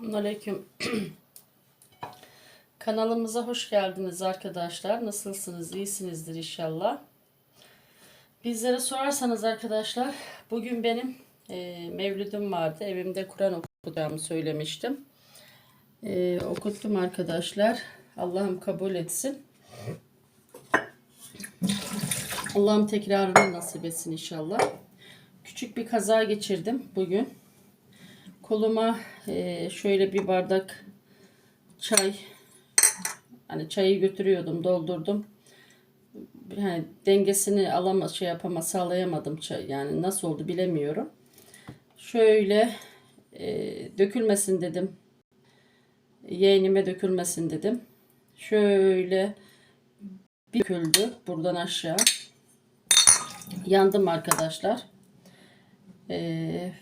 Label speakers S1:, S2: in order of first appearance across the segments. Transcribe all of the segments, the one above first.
S1: Selamünaleyküm. Kanalımıza hoş geldiniz arkadaşlar. Nasılsınız? İyisinizdir inşallah. Bizlere sorarsanız arkadaşlar, bugün benim e, mevlüdüm vardı. Evimde Kur'an okuyacağımı söylemiştim. E, okuttum arkadaşlar. Allah'ım kabul etsin. Allah'ım tekrarını nasip etsin inşallah. Küçük bir kaza geçirdim bugün. Koluma e, şöyle bir bardak çay hani çayı götürüyordum doldurdum. Yani dengesini alama şey yapama sağlayamadım çay yani nasıl oldu bilemiyorum. Şöyle e, dökülmesin dedim. Yeğenime dökülmesin dedim. Şöyle bir döküldü buradan aşağı. Yandım arkadaşlar. Eee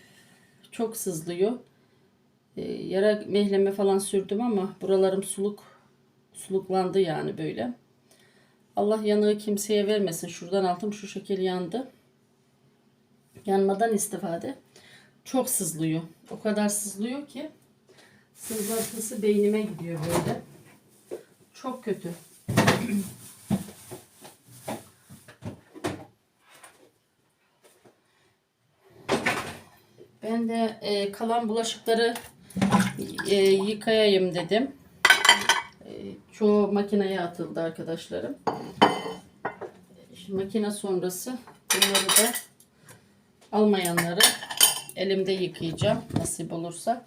S1: çok sızlıyor. E, yara mehleme falan sürdüm ama buralarım suluk suluklandı yani böyle. Allah yanığı kimseye vermesin. Şuradan altım şu şekil yandı. Yanmadan istifade. Çok sızlıyor. O kadar sızlıyor ki sızlantısı beynime gidiyor böyle. Çok kötü. Ben de e, kalan bulaşıkları e, yıkayayım dedim. E, çoğu makineye atıldı arkadaşlarım. Şimdi makine sonrası bunları da almayanları elimde yıkayacağım nasip olursa.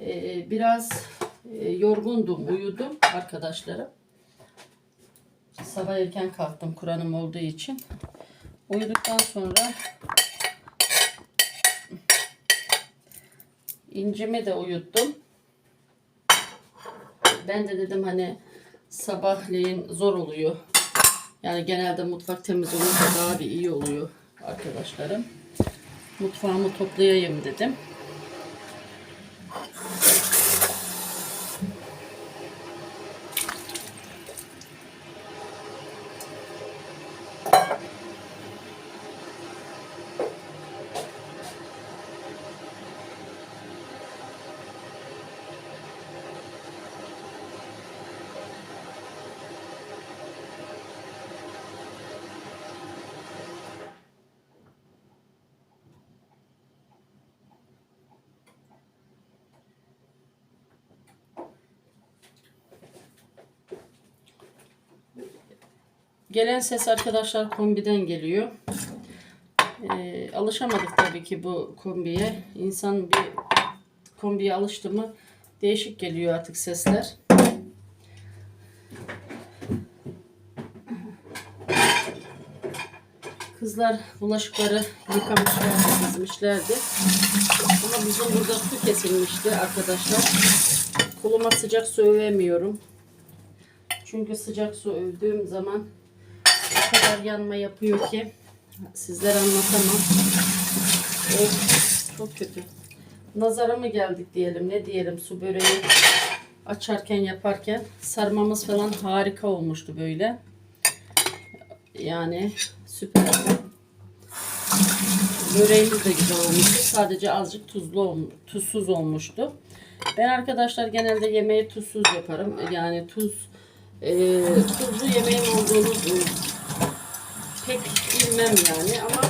S1: E, biraz e, yorgundum, uyudum arkadaşlarım. Sabah erken kalktım Kur'an'ım olduğu için. Uyuduktan sonra İncimi de uyuttum. Ben de dedim hani sabahleyin zor oluyor. Yani genelde mutfak temiz olunca daha bir iyi oluyor arkadaşlarım. Mutfağımı toplayayım dedim. Gelen ses arkadaşlar kombiden geliyor. Ee, alışamadık tabii ki bu kombiye. İnsan bir kombiye alıştı mı değişik geliyor artık sesler. Kızlar bulaşıkları yıkamışlardı, dizmişlerdi. Ama bizim burada su kesilmişti arkadaşlar. Koluma sıcak su övemiyorum. Çünkü sıcak su övdüğüm zaman kadar yanma yapıyor ki sizlere anlatamam. Of, çok kötü. Nazara mı geldik diyelim ne diyelim su böreği açarken yaparken sarmamız falan harika olmuştu böyle. Yani süper. Böreğimiz de güzel olmuştu. Sadece azıcık tuzlu olmuş, tuzsuz olmuştu. Ben arkadaşlar genelde yemeği tuzsuz yaparım. Yani tuz e, tuzlu yemeğin olduğunu pek bilmem yani ama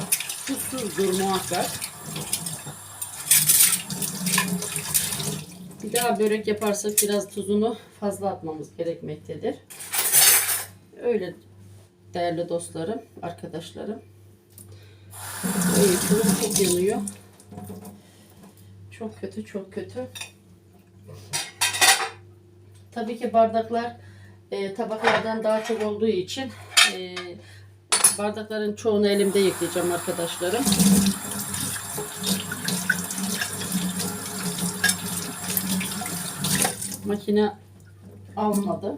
S1: tuzsuzdur muhakkak. Bir daha börek yaparsak biraz tuzunu fazla atmamız gerekmektedir. Öyle değerli dostlarım, arkadaşlarım. Evet, şunun çok yanıyor. Çok kötü, çok kötü. Tabii ki bardaklar e, tabaklardan daha çok olduğu için e, bardakların çoğunu elimde yıkayacağım arkadaşlarım. Makine almadı.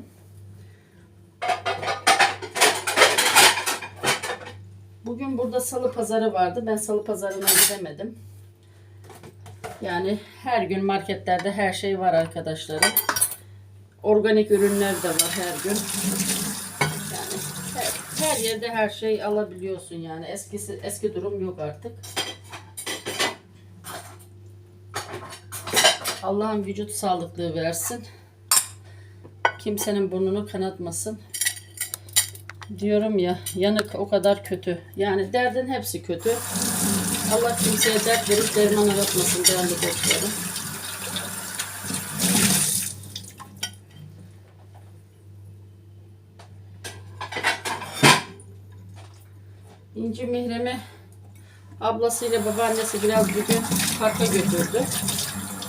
S1: Bugün burada salı pazarı vardı. Ben salı pazarına gidemedim. Yani her gün marketlerde her şey var arkadaşlarım. Organik ürünler de var her gün. Her yerde her şey alabiliyorsun yani. Eskisi eski durum yok artık. Allah'ın vücut sağlıklığı versin. Kimsenin burnunu kanatmasın. Diyorum ya yanık o kadar kötü. Yani derdin hepsi kötü. Allah kimseye dert verip derman aratmasın değerli dostlarım. İnci Mihrem'i ablasıyla babaannesi biraz bugün parka götürdü.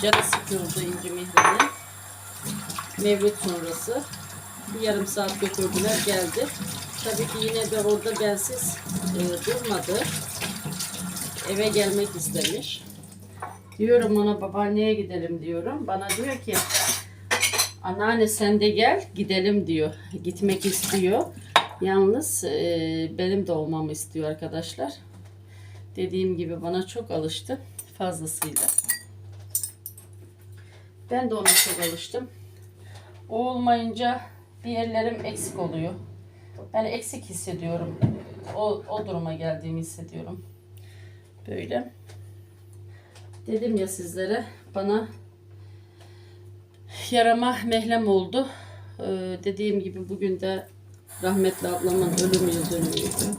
S1: Canı sıkıldı İnci Mihrem'in. Mevlüt sonrası. Bir yarım saat götürdüler geldi. Tabii ki yine de orada bensiz e, durmadı. Eve gelmek istemiş. Diyorum ona babaanneye gidelim diyorum. Bana diyor ki anneanne sen de gel gidelim diyor. Gitmek istiyor. Yalnız e, benim de olmamı istiyor arkadaşlar. Dediğim gibi bana çok alıştı fazlasıyla. Ben de ona çok alıştım. O olmayınca bir yerlerim eksik oluyor. Ben eksik hissediyorum. O, o duruma geldiğimi hissediyorum. Böyle. Dedim ya sizlere bana yarama mehlem oldu. Ee, dediğim gibi bugün de rahmetli ablamın ölüm yıl dönümüydü.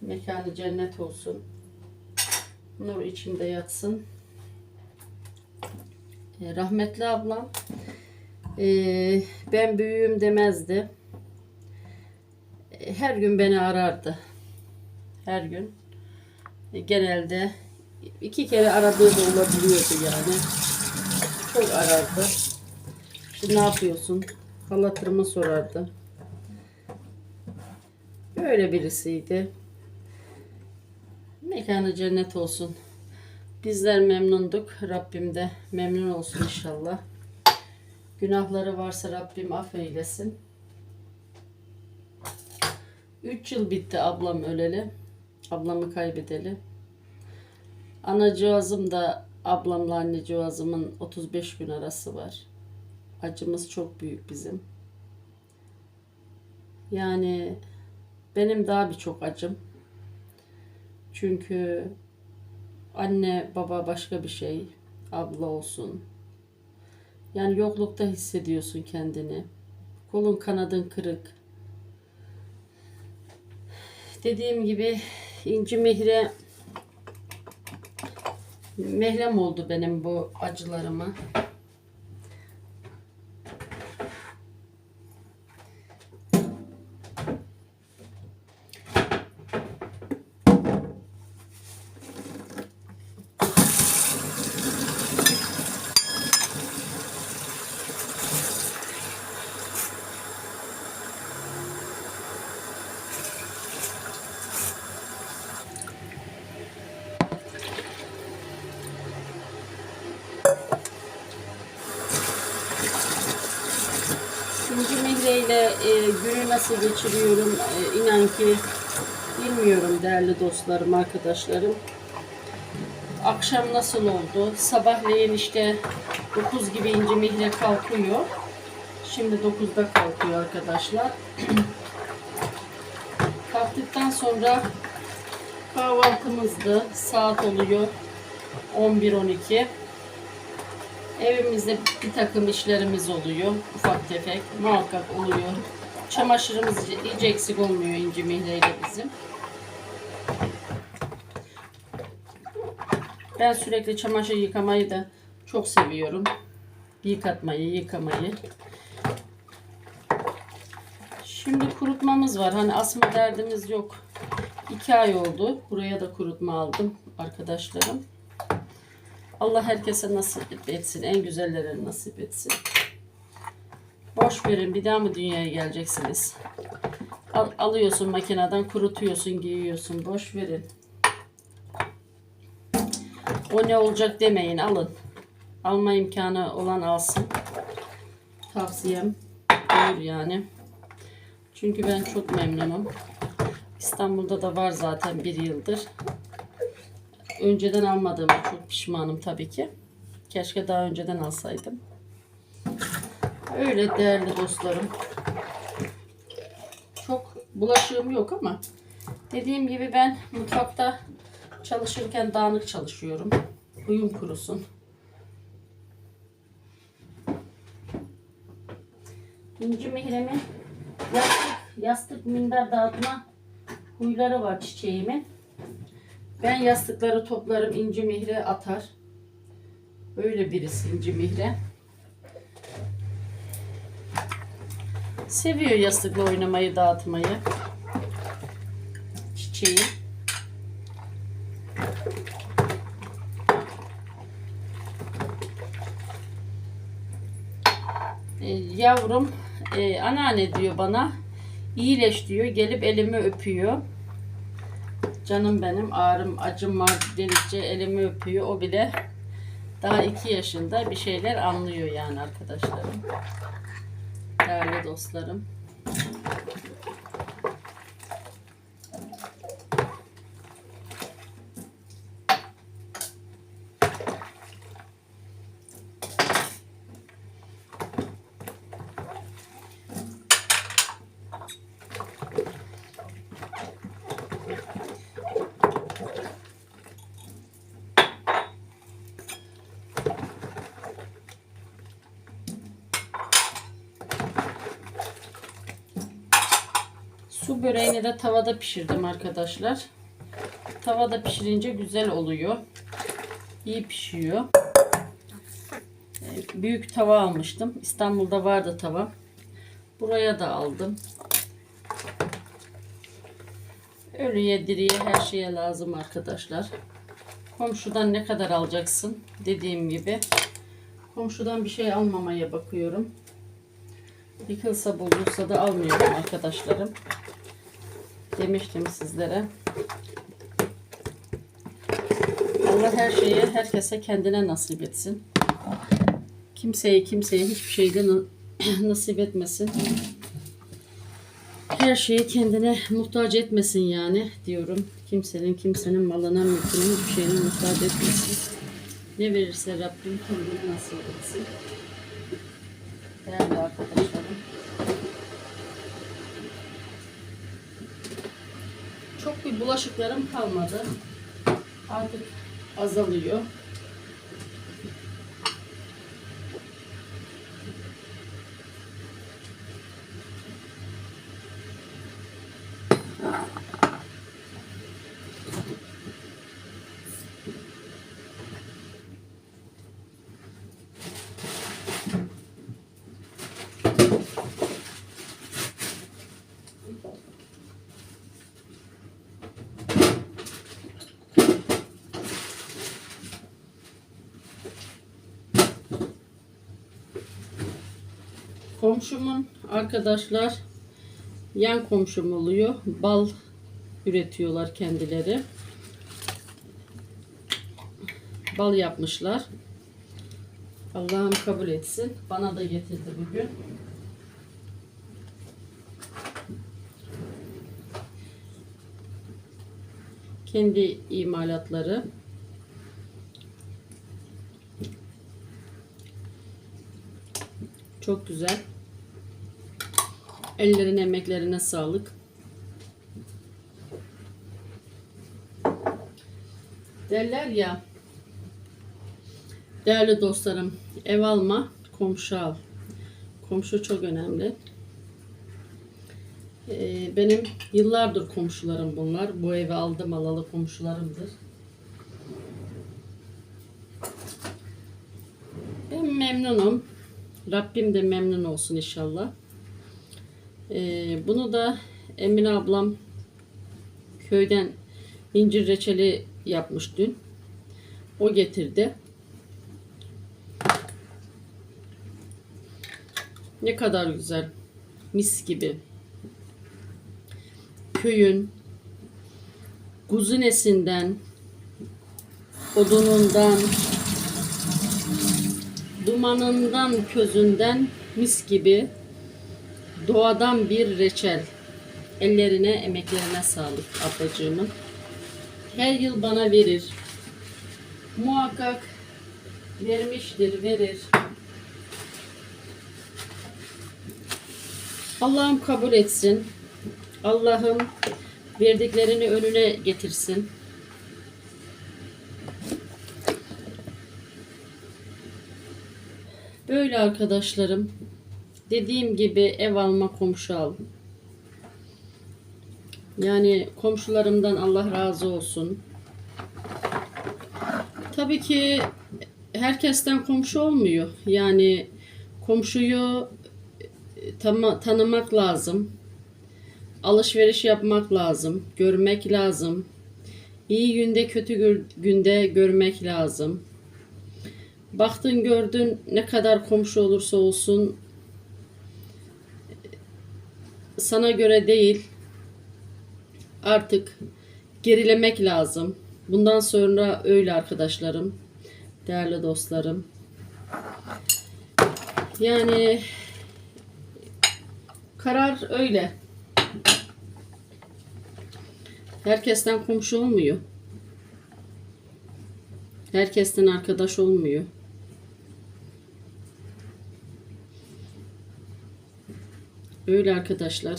S1: Mekanı cennet olsun. Nur içinde yatsın. Ee, rahmetli ablam ee, ben büyüğüm demezdi. Ee, Her gün beni arardı. Her gün. Ee, Genelde iki kere aradığı da olabiliyordu yani. Çok arardı. İşte ne yapıyorsun? Hal hatırımı sorardı. Böyle birisiydi. Mekanı cennet olsun. Bizler memnunduk. Rabbim de memnun olsun inşallah. Günahları varsa Rabbim affeylesin. 3 yıl bitti ablam öleli. Ablamı kaybedeli. Anacığızım da ablamla annecığızımın 35 gün arası var. Acımız çok büyük bizim. Yani benim daha birçok acım. Çünkü anne baba başka bir şey. Abla olsun. Yani yoklukta hissediyorsun kendini. Kolun kanadın kırık. Dediğim gibi İnci Mihre mehlem oldu benim bu acılarıma. İnci Mihre ile e, günü nasıl geçiriyorum e, inan ki bilmiyorum değerli dostlarım, arkadaşlarım. Akşam nasıl oldu? Sabahleyin işte 9 gibi İnci Mihre kalkıyor. Şimdi 9'da kalkıyor arkadaşlar. Kalktıktan sonra kahvaltımızdı. Saat oluyor 11-12. Evimizde bir takım işlerimiz oluyor. Ufak tefek muhakkak oluyor. Çamaşırımız hiç eksik olmuyor İnci Mihre ile bizim. Ben sürekli çamaşır yıkamayı da çok seviyorum. Yıkatmayı, yıkamayı. Şimdi kurutmamız var. Hani asma derdimiz yok. İki ay oldu. Buraya da kurutma aldım arkadaşlarım. Allah herkese nasip etsin. En güzellerini nasip etsin. Boş verin. Bir daha mı dünyaya geleceksiniz? Al- alıyorsun makineden kurutuyorsun, giyiyorsun. Boş verin. O ne olacak demeyin. Alın. Alma imkanı olan alsın. Tavsiyem olur yani. Çünkü ben çok memnunum. İstanbul'da da var zaten bir yıldır. Önceden almadığıma çok pişmanım tabii ki. Keşke daha önceden alsaydım. Öyle değerli dostlarım. Çok bulaşığım yok ama dediğim gibi ben mutfakta çalışırken dağınık çalışıyorum. Uyum kurusun. İnci mihremi yastık, yastık minder dağıtma huyları var çiçeğimin. Ben yastıkları toplarım inci mihre atar. Böyle birisi inci mihre. Seviyor yastıkla oynamayı, dağıtmayı. Çiçeği. E, yavrum e, anneanne diyor bana. İyileş diyor. Gelip elimi öpüyor. Canım benim ağrım acım var dedikçe elimi öpüyor. O bile daha iki yaşında bir şeyler anlıyor yani arkadaşlarım. Değerli dostlarım. Su böreğini de tavada pişirdim arkadaşlar. Tavada pişirince güzel oluyor. İyi pişiyor. Büyük tava almıştım. İstanbul'da vardı tava. Buraya da aldım. Ölüye diriye her şeye lazım arkadaşlar. Komşudan ne kadar alacaksın? Dediğim gibi. Komşudan bir şey almamaya bakıyorum. Yıkılsa bozulsa da almıyorum arkadaşlarım. Demiştim sizlere. Allah her şeyi herkese kendine nasip etsin. Kimseyi kimseye hiçbir şeyde na- nasip etmesin. Her şeyi kendine muhtaç etmesin yani diyorum. Kimsenin kimsenin malına mülküne hiçbir şeyine muhtaç etmesin. Ne verirse Rabbim kendine nasip etsin. Değerli arkadaşlarım. Bulaşıklarım kalmadı. Artık azalıyor. Komşumun arkadaşlar yan komşum oluyor. Bal üretiyorlar kendileri. Bal yapmışlar. Allah'ım kabul etsin. Bana da getirdi bugün. Kendi imalatları. Çok güzel. Ellerine emeklerine sağlık. Derler ya değerli dostlarım ev alma komşu al. Komşu çok önemli. Ee, benim yıllardır komşularım bunlar. Bu evi aldım alalı komşularımdır. Ben memnunum. Rabbim de memnun olsun inşallah. Ee, bunu da Emine ablam köyden incir reçeli yapmış dün. O getirdi. Ne kadar güzel. Mis gibi. Köyün kuzinesinden, odunundan, dumanından, közünden mis gibi doğadan bir reçel. Ellerine, emeklerine sağlık ablacığımın. Her yıl bana verir. Muhakkak vermiştir, verir. Allah'ım kabul etsin. Allah'ım verdiklerini önüne getirsin. Böyle arkadaşlarım. Dediğim gibi ev alma komşu al. Yani komşularımdan Allah razı olsun. Tabii ki herkesten komşu olmuyor. Yani komşuyu e, tama- tanımak lazım. Alışveriş yapmak lazım. Görmek lazım. İyi günde kötü günde görmek lazım. Baktın gördün ne kadar komşu olursa olsun sana göre değil artık gerilemek lazım. Bundan sonra öyle arkadaşlarım, değerli dostlarım. Yani karar öyle. Herkesten komşu olmuyor. Herkesten arkadaş olmuyor. Öyle arkadaşlar.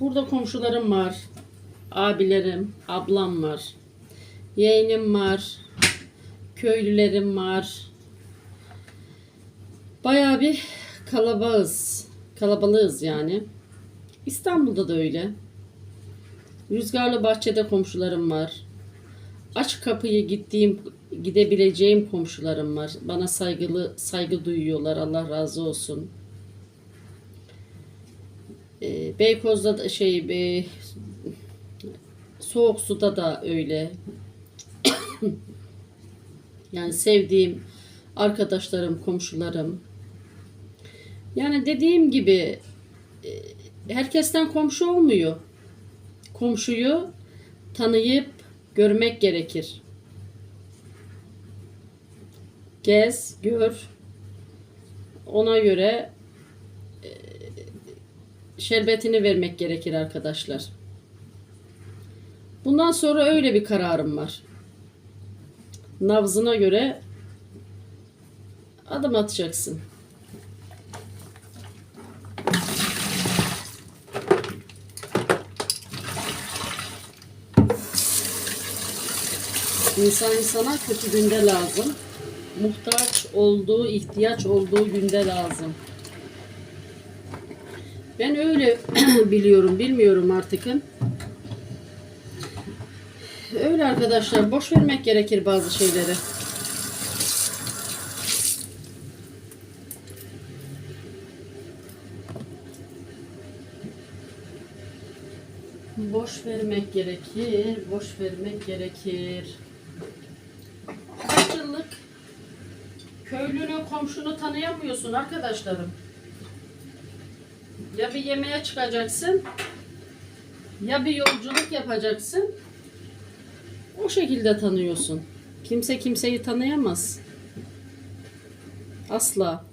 S1: Burada komşularım var. Abilerim, ablam var. Yeğenim var. Köylülerim var. Bayağı bir kalabalığız. Kalabalığız yani. İstanbul'da da öyle. Rüzgarlı bahçede komşularım var. Aç kapıyı gittiğim gidebileceğim komşularım var. Bana saygılı saygı duyuyorlar. Allah razı olsun. Ee, Beykoz'da da şey be, soğuk suda da öyle. yani sevdiğim arkadaşlarım, komşularım. Yani dediğim gibi e, herkesten komşu olmuyor. Komşuyu tanıyıp görmek gerekir. Gez, gör. Ona göre e, şerbetini vermek gerekir arkadaşlar. Bundan sonra öyle bir kararım var. Nabzına göre adım atacaksın. İnsan insana kötü günde lazım. Muhtaç olduğu, ihtiyaç olduğu günde lazım. Ben öyle biliyorum, bilmiyorum artıkın. Öyle arkadaşlar, boş vermek gerekir bazı şeyleri. Boş vermek gerekir, boş vermek gerekir. Kaç yıllık köylünü, komşunu tanıyamıyorsun arkadaşlarım. Ya bir yemeğe çıkacaksın, ya bir yolculuk yapacaksın. O şekilde tanıyorsun. Kimse kimseyi tanıyamaz. Asla.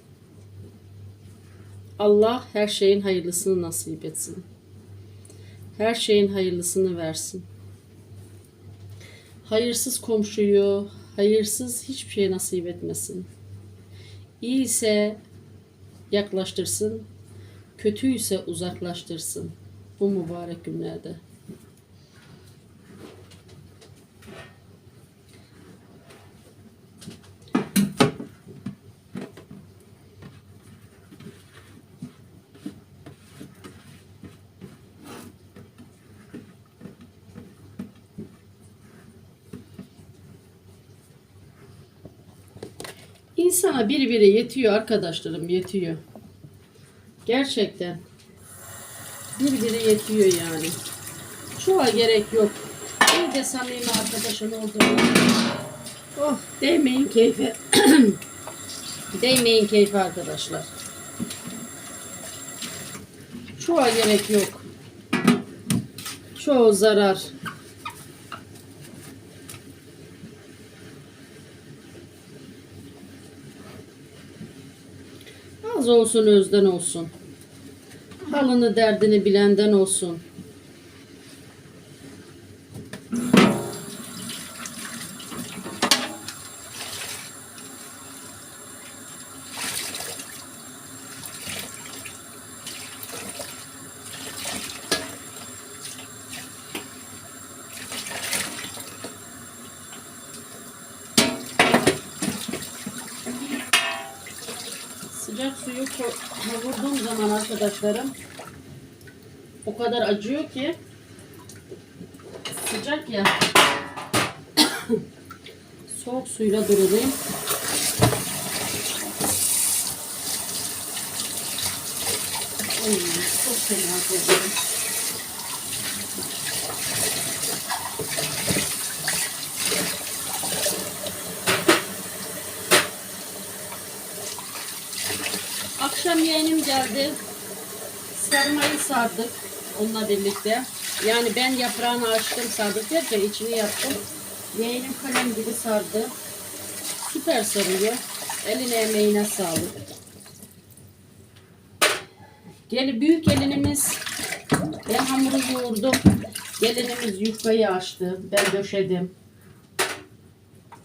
S1: Allah her şeyin hayırlısını nasip etsin. Her şeyin hayırlısını versin. Hayırsız komşuyu, hayırsız hiçbir şey nasip etmesin. İyi ise yaklaştırsın, kötü ise uzaklaştırsın bu mübarek günlerde. İnsana biri biri yetiyor arkadaşlarım yetiyor. Gerçekten. Bir biri yetiyor yani. Çoğa gerek yok. Bir de samimi arkadaşın olduğunu. Oh değmeyin keyfe. değmeyin keyfe arkadaşlar. Çoğa gerek yok. Çoğu zarar. Olsun özden olsun. Halını derdini bilenden olsun. Sıcak suyu ko- kavurduğum zaman arkadaşlarım o kadar acıyor ki sıcak ya soğuk suyla durulayım. Çok fena kokuyor. Akşam yeğenim geldi. Sarmayı sardık onunla birlikte. Yani ben yaprağını açtım sardık derken içini yaptım. Yeğenim kalem gibi sardı. Süper sarıyor. Eline emeğine sağlık. Gel büyük gelinimiz ben hamuru yoğurdum. Gelinimiz yufkayı açtı. Ben döşedim.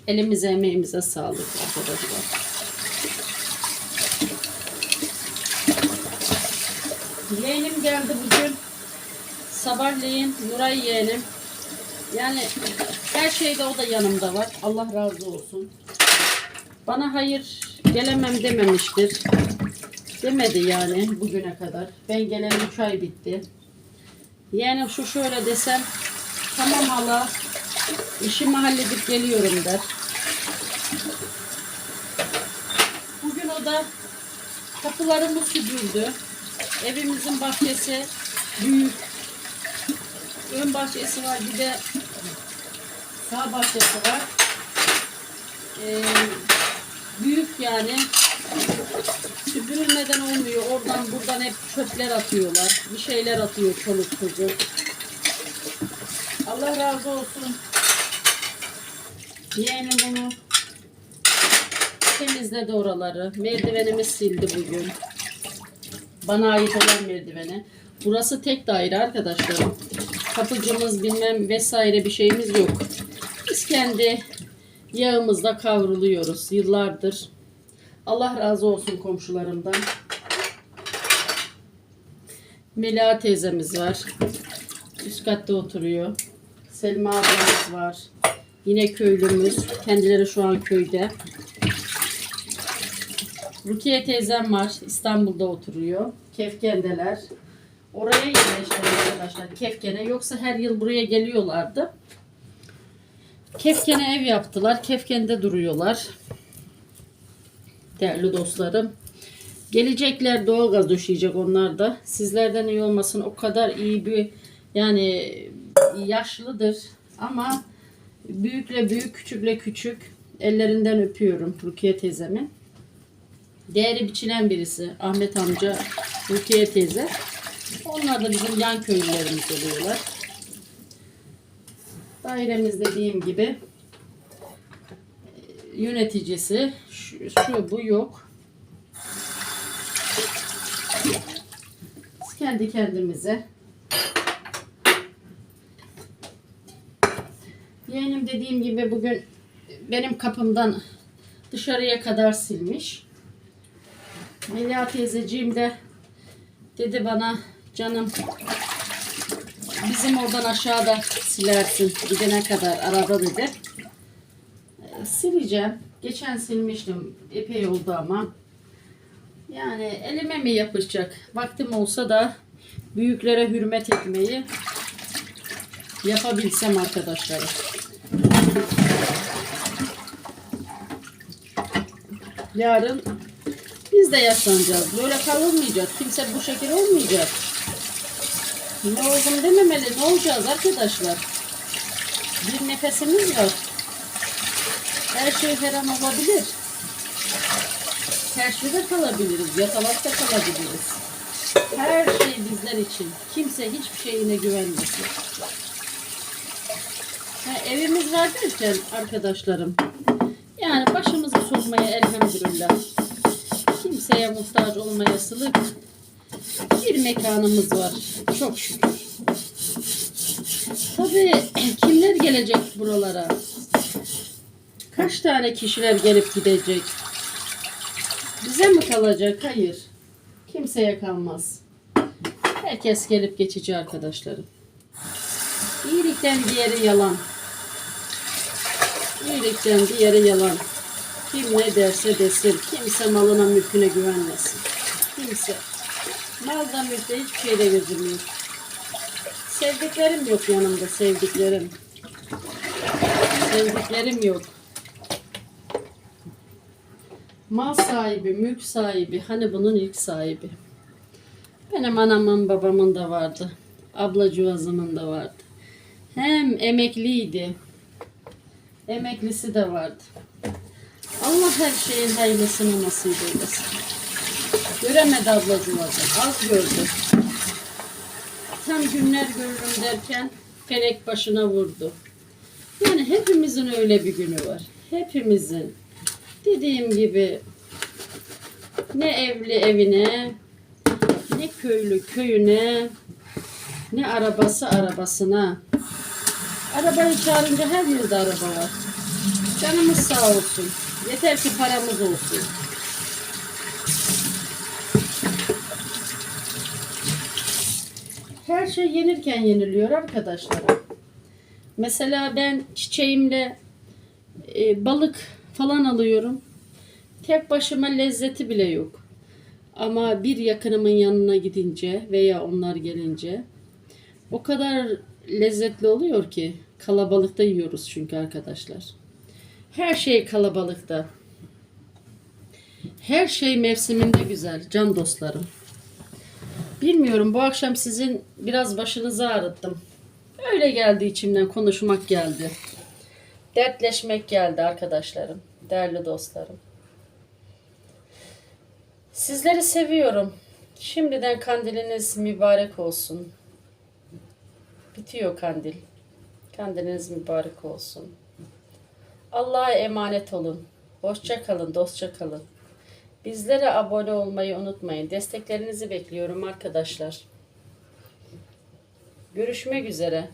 S1: Elimize emeğimize sağlık arkadaşlar. Yeğenim geldi bugün. Sabahleyin Nuray yeğenim. Yani her şeyde o da yanımda var. Allah razı olsun. Bana hayır gelemem dememiştir. Demedi yani bugüne kadar. Ben geleli 3 ay bitti. Yani şu şöyle desem tamam hala işimi halledip geliyorum der. Bugün o da kapılarımı süpürdü. Evimizin bahçesi büyük. Ön bahçesi var bir de sağ bahçesi var. Ee, büyük yani. Süpürülmeden olmuyor. Oradan buradan hep çöpler atıyorlar. Bir şeyler atıyor çoluk çocuk. Allah razı olsun. Yeğenim bunu temizledi oraları. Merdivenimi sildi bugün. Bana ait olan merdiveni. Burası tek daire arkadaşlarım. Kapıcımız bilmem vesaire bir şeyimiz yok. Biz kendi yağımızla kavruluyoruz yıllardır. Allah razı olsun komşularımdan. Mela teyzemiz var. Üst katta oturuyor. Selma ablamız var. Yine köylümüz. Kendileri şu an köyde. Rukiye teyzem var. İstanbul'da oturuyor. Kefkendeler. Oraya yerleştiler arkadaşlar. Kefkene. Yoksa her yıl buraya geliyorlardı. Kefkene ev yaptılar. Kefken'de duruyorlar. Değerli dostlarım. Gelecekler doğalgaz döşeyecek onlar da. Sizlerden iyi olmasın. O kadar iyi bir yani yaşlıdır ama büyükle büyük, küçükle küçük. Ellerinden öpüyorum Rukiye teyzemin. Değeri biçilen birisi. Ahmet amca, Rukiye teyze. Onlar da bizim yan köylülerimiz oluyorlar. Dairemiz dediğim gibi e, yöneticisi şu, şu bu yok. Biz kendi kendimize Yeğenim dediğim gibi bugün benim kapımdan dışarıya kadar silmiş. Melia teyzeciğim de dedi bana canım bizim oradan aşağıda silersin gidene kadar arada dedi. Ee, sileceğim. Geçen silmiştim. Epey oldu ama. Yani elime mi yapışacak? Vaktim olsa da büyüklere hürmet etmeyi yapabilsem arkadaşlarım. Yarın biz de yaşlanacağız. Böyle kalılmayacak. Kimse bu şekil olmayacak. Ne oldum dememeli. Ne olacağız arkadaşlar? Bir nefesimiz var. Her şey her an olabilir. Her şeyde kalabiliriz. Yatalakta kalabiliriz. Her şey bizler için. Kimse hiçbir şeyine güvenmesin. Ha, evimiz var derken arkadaşlarım. Yani başımızı sokmaya elhamdülillah. Kimseye muhtaç olmaya sılık bir mekanımız var. Çok şükür. Tabii kimler gelecek buralara? Kaç tane kişiler gelip gidecek? Bize mi kalacak? Hayır. Kimseye kalmaz. Herkes gelip geçici arkadaşlarım. İyilikten diğeri yalan. İyilikten diğeri yalan. Kim ne derse desin. Kimse malına mülküne güvenmesin. Kimse. Malda mülkte hiçbir şeyle gözüm. Sevdiklerim yok yanımda sevdiklerim. Sevdiklerim yok. Mal sahibi, mülk sahibi, hani bunun ilk sahibi. Benim anamın babamın da vardı. Ablacığızımın da vardı. Hem emekliydi. Emeklisi de vardı. Allah her şeyin hayırlısını nasip eylesin. Göremedi ablacığızı. Az gördü. Tam günler görürüm derken felek başına vurdu. Yani hepimizin öyle bir günü var. Hepimizin. Dediğim gibi ne evli evine, ne köylü köyüne, ne arabası arabasına. Arabayı çağırınca her yerde araba var. Canımız sağ olsun. Yeter ki paramız olsun. Her şey yenirken yeniliyor arkadaşlar. Mesela ben çiçeğimle e, balık falan alıyorum. Tek başıma lezzeti bile yok. Ama bir yakınımın yanına gidince veya onlar gelince o kadar lezzetli oluyor ki kalabalıkta yiyoruz çünkü arkadaşlar. Her şey kalabalıkta. Her şey mevsiminde güzel can dostlarım. Bilmiyorum bu akşam sizin biraz başınızı ağrıttım. Öyle geldi içimden konuşmak geldi. Dertleşmek geldi arkadaşlarım, değerli dostlarım. Sizleri seviyorum. Şimdiden kandiliniz mübarek olsun. Bitiyor kandil. Kandiliniz mübarek olsun. Allah'a emanet olun. Hoşça kalın, dostça kalın. Bizlere abone olmayı unutmayın. Desteklerinizi bekliyorum arkadaşlar. Görüşmek üzere.